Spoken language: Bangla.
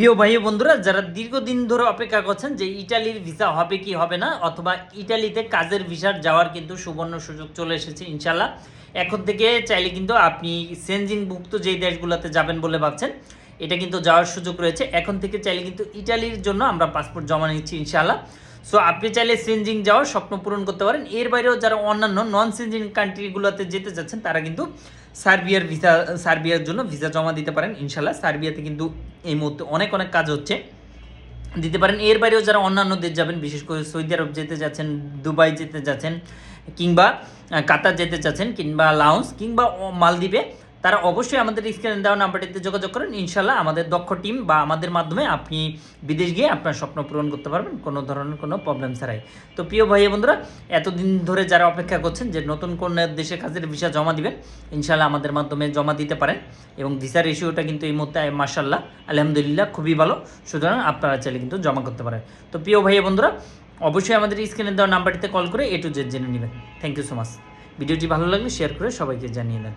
প্রিয় ভাই বন্ধুরা, যারা দীর্ঘদিন ধরে অপেক্ষা করছেন যে ইটালির ভিসা হবে কি হবে না, অথবা ইটালিতে কাজের ভিসার যাওয়ার কিন্তু সুবর্ণ সুযোগ চলে এসেছে ইনশাল্লাহ এখন থেকে চাইলে কিন্তু আপনি সেনজিনভুক্ত যেই দেশগুলোতে যাবেন বলে ভাবছেন, এটা কিন্তু যাওয়ার সুযোগ রয়েছে। এখন থেকে চাইলে কিন্তু ইটালির জন্য আমরা পাসপোর্ট জমা নিচ্ছি ইনশাল্লাহ সো আপনি চাইলে সেনজিং যাওয়ার স্বপ্ন পূরণ করতে পারেন। এর বাইরেও যারা অন্যান্য নন সেনজিং কান্ট্রিগুলোতে যেতে চাচ্ছেন তারা কিন্তু সার্বিয়ার ভিসা সার্বিয়ার জন্য ভিসা জমা দিতে পারেন। ইনশাল্লাহ সার্বিয়াতে কিন্তু এই মুহূর্তে অনেক অনেক কাজ হচ্ছে। দিতে পারেন। এর বাইরেও যারা অন্যান্য দেশ যাবেন, বিশেষ করে সৌদি আরব যেতে যাচ্ছেন, দুবাই যেতে যাচ্ছেন, কিংবা কাতার যেতে চাচ্ছেন কিংবা লাউন্স কিংবা মালদ্বীপে তারা অবশ্যই আমাদের স্ক্রিনে দেওয়া নাম্বারটিতে যোগাযোগ করেন। ইনশাল্লাহ আমাদের দক্ষ টিম বা আমাদের মাধ্যমে আপনি বিদেশ গিয়ে আপনার স্বপ্ন পূরণ করতে পারবেন, কোনো ধরনের কোনো প্রবলেম ছাড়াই। তো প্রিয় ভাই বন্ধুরা, এতদিন ধরে যারা অপেক্ষা করছেন যে নতুন কোন দেশে কাজের ভিসা জমা দিবেন ইনশাল্লাহ আমাদের মাধ্যমে জমা দিতে পারেন এবং ভিসার রেশিওটা কিন্তু এই মুহূর্তে মার্শাল্লাহ আলহামদুলিল্লাহ খুবই ভালো। সুতরাং আপনারা চাইলে কিন্তু জমা করতে পারেন। তো প্রিয় ভাই বন্ধুরা, অবশ্যই আমাদের স্ক্রিনে দেওয়া নাম্বারটিতে কল করে এ টু জেড জেনে নেবেন। থ্যাংক ইউ সো মাচ ভিডিওটি ভালো লাগলে শেয়ার করে সবাইকে জানিয়ে দেন।